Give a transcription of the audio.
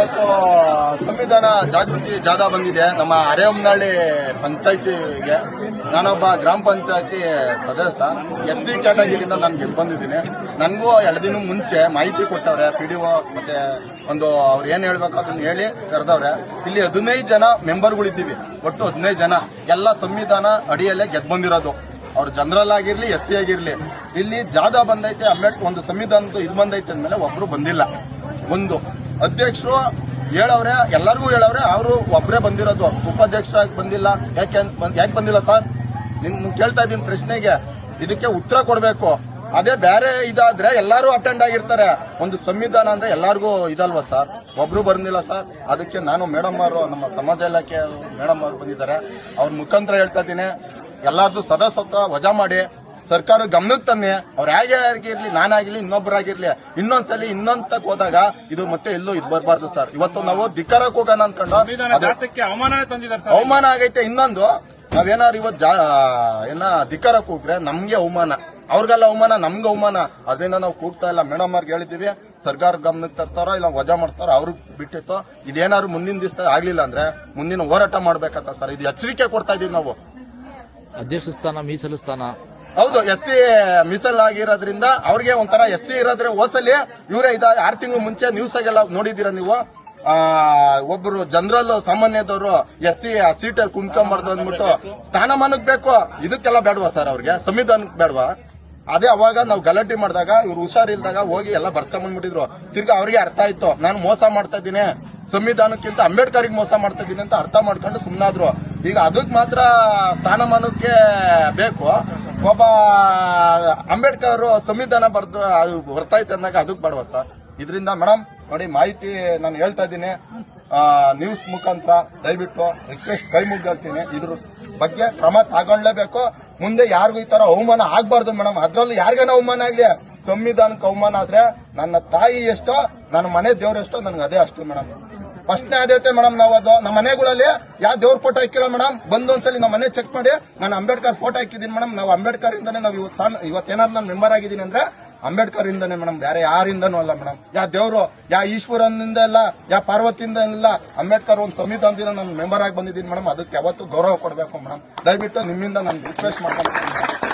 ಇವತ್ತು ಸಂವಿಧಾನ ಜಾಗೃತಿ ಜಾಥಾ ಬಂದಿದೆ. ನಮ್ಮ ಅರೆಹೊಮ್ನಹಳ್ಳಿ ಪಂಚಾಯತಿಗೆ. ನಾನೊಬ್ಬ ಗ್ರಾಮ ಪಂಚಾಯತಿ ಸದಸ್ಯ. ಎಸ್ ಸಿ ಕ್ಯಾಟಗಿರಿಯಿಂದ ನಾನು ಗೆದ್ದು ಬಂದಿದ್ದೀನಿ. ನನಗೂ ಎರಡು ದಿನ ಮುಂಚೆ ಮಾಹಿತಿ ಕೊಟ್ಟವ್ರೆ, ಪಿ ಡಿ ಮತ್ತೆ ಒಂದು ಅವ್ರು ಏನು ಹೇಳ್ಬೇಕು ಅದನ್ನು ಹೇಳಿ ಕರೆದವ್ರೆ. ಇಲ್ಲಿ ಹದಿನೈದು ಜನ ಮೆಂಬರ್ಗಳಿದ್ದೀವಿ. ಒಟ್ಟು ಹದಿನೈದು ಜನ. ಎಲ್ಲ ಸಂವಿಧಾನ ಅಡಿಯಲ್ಲೇ ಗೆದ್ದು ಬಂದಿರೋದು. ಅವ್ರು ಜನರಲ್ ಆಗಿರ್ಲಿ, ಎಸ್ ಸಿ ಆಗಿರ್ಲಿ. ಇಲ್ಲಿ ಜಾಥಾ ಬಂದೈತೆ ಅಂಬೇಡ್ಕರ್ ಒಂದು ಸಂವಿಧಾನದ ಇದು ಬಂದೈತೆ ಅಂದಮೇಲೆ ಒಬ್ರು ಬಂದಿಲ್ಲ. ಒಂದು. ಅಧ್ಯಕ್ಷರು ಹೇಳವ್ರೆ, ಎಲ್ಲರಿಗೂ ಹೇಳವ್ರೆ, ಅವರು ಒಬ್ಬರೇ ಬಂದಿರೋದು. ಉಪಾಧ್ಯಕ್ಷರಾಗಿ ಬಂದಿಲ್ಲ? ಯಾಕೆ ಯಾಕೆ ಬಂದಿಲ್ಲ ಸರ್? ನಿಮ್ ಕೇಳ್ತಾ ಇದ್ದೀನಿ ಪ್ರಶ್ನೆಗೆ. ಇದಕ್ಕೆ ಉತ್ತರ ಕೊಡಬೇಕು. ಅದೇ ಬೇರೆ ಇದಾದ್ರೆ ಎಲ್ಲರೂ ಅಟೆಂಡ್ ಆಗಿರ್ತಾರೆ. ಒಂದು ಸಂವಿಧಾನ ಅಂದ್ರೆ ಎಲ್ಲರಿಗೂ ಇದಲ್ವಾ ಸರ್? ಒಬ್ರು ಬಂದಿಲ್ಲ ಸರ್. ಅದಕ್ಕೆ ನಾನು ಮೇಡಮ್ ಅವರು, ನಮ್ಮ ಸಮಾಜ ಇಲಾಖೆ ಮೇಡಮ್ ಅವರು ಬಂದಿದ್ದಾರೆ. ಅವ್ರ ಮುಖಾಂತರ ಹೇಳ್ತಾ ಇದ್ದೀನಿ. ಎಲ್ಲಾರ್ದು ಸದಸ್ಯತ್ವ ವಜಾ ಮಾಡಿ. ಸರ್ಕಾರ ಗಮನಕ್ಕೆ ತನ್ನಿ ಅವ್ರು ಹೇಗೆ ಆಗಿರ್ಲಿ ನಾನಾಗಿರ್ಲಿ ಇನ್ನೊಬ್ಬರಾಗಿರ್ಲಿ ಇನ್ನೊಂದ್ಸಲಿ ಇನ್ನೊಂದಕ್ಕೆ ಹೋದಾಗ ಇದು ಮತ್ತೆ ಎಲ್ಲೂ ಇದು ಬರಬಾರ್ದು ಸರ್. ಇವತ್ತು ನಾವು ಧಿಕ್ಕಾರಕ್ಕೆ ಹೋಗೋಣ ಅನ್ಕೊಂಡು. ಸಂವಿಧಾನ ಅದು ಜಾತಕ್ಕೆ ಅವಮಾನನೇ ತಂದಿದ್ದಾರೆ ಸರ್. ಅವಮಾನ ಆಗೈತೆ ಇನ್ನೊಂದು. ನಾವೇನಾದ್ರು ಇವತ್ತು ಜಾ ಏನ ಧಿಕ್ಕಾರಕ್ಕೆ ಹೋಗ್ರೆ ನಮ್ಗೆ ಅವಮಾನ. ಅವ್ರಿಗೆಲ್ಲ ಅವಮಾನ ನಮ್ಗೆ ಅವಮಾನ. ಅದರಿಂದ ನಾವು ಕೂಗ್ತಾ ಇಲ್ಲ. ಮೇಡಮ್ ಅವ್ರಿಗೆ ಹೇಳಿದೀವಿ ಸರ್ಕಾರ ಗಮನಕ್ಕೆ ತರ್ತಾರೋ ಇಲ್ಲ ವಜಾ ಮಾಡ್ತಾರೋ ಅವ್ರಿಗೆ ಬಿಟ್ಟಿತ್ತು. ಇದೇನಾದ್ರು ಮುಂದಿನ ದಿವಸ ಆಗ್ಲಿಲ್ಲ ಅಂದ್ರೆ ಮುಂದಿನ ಹೋರಾಟ ಮಾಡ್ಬೇಕಂತ ಸರ್. ಇದು ಎಚ್ಚರಿಕೆ ಕೊಡ್ತಾ ಇದೀವಿ ನಾವು. ಅಧ್ಯಕ್ಷ ಸ್ಥಾನ ಮೀಸಲು ಸ್ಥಾನ. ಹೌದು ಎಸ್ ಸಿ ಮೀಸಲಾಗಿರೋದ್ರಿಂದ ಅವ್ರಿಗೆ ಒಂಥರ ಎಸ್ ಸಿ ಇರೋದ್ರೆ ಓಸಲಿ ಇವರೇ ಇದ ಆರ್ ತಿಂಗಳು ಮುಂಚೆ ನ್ಯೂಸ್ ಆಗೆಲ್ಲ ನೋಡಿದೀರ ನೀವು? ಆ, ಒಬ್ರು ಜನರಲ್ ಸಾಮಾನ್ಯದವರು ಎಸ್ ಸಿ ಸೀಟಲ್ಲಿ ಕುಂತ್ಕೊಂಬಾರ್ದು ಅಂದ್ಬಿಟ್ಟು ಸ್ಥಾನಮಾನಕ್ ಬೇಕು ಇದಕ್ಕೆಲ್ಲ ಬೇಡವಾ ಸರ್ ಅವ್ರಿಗೆ? ಸಂವಿಧಾನಕ್ಕೆ ಬೇಡವಾ? ಅದೇ ಅವಾಗ ನಾವು ಗಲಾಟೆ ಮಾಡಿದಾಗ ಇವ್ರು ಹುಷಾರಿಲ್ದಾಗ ಹೋಗಿ ಎಲ್ಲ ಬರ್ಸ್ಕೊಂಡ್ಬಂದ್ಬಿಟ್ಟಿದ್ರು ತಿರ್ಗಾ ಅವ್ರಿಗೆ ಅರ್ಥ ಆಯ್ತು ನಾನು ಮೋಸ ಮಾಡ್ತಾ ಇದ್ದೀನಿ ಸಂವಿಧಾನಕ್ಕಿಂತ ಅಂಬೇಡ್ಕರ್ಗೆ ಮೋಸ ಮಾಡ್ತಾ ಇದ್ದೀನಿ ಅಂತ ಅರ್ಥ ಮಾಡ್ಕೊಂಡು ಸುಮ್ಮನಾದ್ರು ಈಗ ಅದಕ್ಕೆ ಮಾತ್ರ ಸ್ಥಾನಮಾನಕ್ಕೆ ಬೇಕು. ಒಬ್ಬ ಅಂಬೇಡ್ಕರ್ ಸಂವಿಧಾನ ಬರ್ದು, ಅದು ಬರ್ತೈತೆ ಅಂದಾಗ ಅದಕ್ಕೆ ಬಡವ ಸರ್? ಇದರಿಂದ ಮೇಡಮ್ ನೋಡಿ ಮಾಹಿತಿ ನಾನು ಹೇಳ್ತಾ ಇದ್ದೀನಿ. ನ್ಯೂಸ್ ಮುಖಾಂತರ ದಯವಿಟ್ಟು ರಿಕ್ವೆಸ್ಟ್ ಕೈ ಮುಗ್ದಿರ್ತೀನಿ ಇದ್ರ ಬಗ್ಗೆ ಕ್ರಮ ತಗೊಳ್ಳೇಬೇಕು. ಮುಂದೆ ಯಾರಿಗೂ ಈ ತರ ಅವಮಾನ ಆಗ್ಬಾರ್ದು ಮೇಡಮ್ ಅದ್ರಲ್ಲಿ ಯಾರಿಗಾನ ಅವಮಾನ ಆಗ್ಲಿ? ಸಂವಿಧಾನಕ್ಕೆ ಅವಮಾನ ಆದ್ರೆ ನನ್ನ ತಾಯಿ ಎಷ್ಟೋ, ನನ್ನ ಮನೆ ದೇವ್ರ ಎಷ್ಟೋ, ನನ್ಗೆ ಅದೇ ಅಷ್ಟು ಮೇಡಮ್ ಫಸ್ಟ್ನೇ ಆದ್ಯತೆ ಮೇಡಮ್ ನಾವು ಅದು ನಮ್ಮ ಮನೆಗಳಲ್ಲಿ ಯಾವ ದೇವ್ರ ಫೋಟೋ ಹಾಕಿಲ್ಲ ಮೇಡಮ್ ಬಂದು ಒಂದ್ಸಲಿ ನಮ್ಮ ಮನೆ ಚೆಕ್ ಮಾಡಿ, ನಾನು ಅಂಬೇಡ್ಕರ್ ಫೋಟೋ ಹಾಕಿದ್ದೀನಿ ಮೇಡಮ್ ನಾವು ಅಂಬೇಡ್ಕರ್ ಇಂದಾನೆ ನಾವು ಇವತ್ತು ಇವತ್ತೇನಾದ್ರು ನಾನು ಮೆಂಬರ್ ಆಗಿದ್ದೀನಿ ಅಂದ್ರೆ ಅಂಬೇಡ್ಕರ್ ಇಂದಾನೆ ಮೇಡಮ್ ಬೇರೆ ಯಾರಿಂದನೂ ಅಲ್ಲ ಮೇಡಮ್ ಯಾ ದೇವ್ರು, ಯಾ ಈಶ್ವರನಿಂದ ಇಲ್ಲ, ಯಾ ಪಾರ್ವತಿಯಿಂದ ಇಲ್ಲ, ಅಂಬೇಡ್ಕರ್ ಒಂದು ಸಂವಿಧಾನದಿಂದ ನಾನು ಮೆಂಬರ್ ಆಗಿ ಬಂದಿದ್ದೀನಿ ಮೇಡಮ್ ಅದಕ್ಕೆ ಯಾವತ್ತೂ ಗೌರವ ಕೊಡಬೇಕು ಮೇಡಮ್ ದಯವಿಟ್ಟು ನಿಮ್ಮಿಂದ ನಾನು ರಿಕ್ವೆಸ್ಟ್ ಮಾಡ್ಕೊಂಡು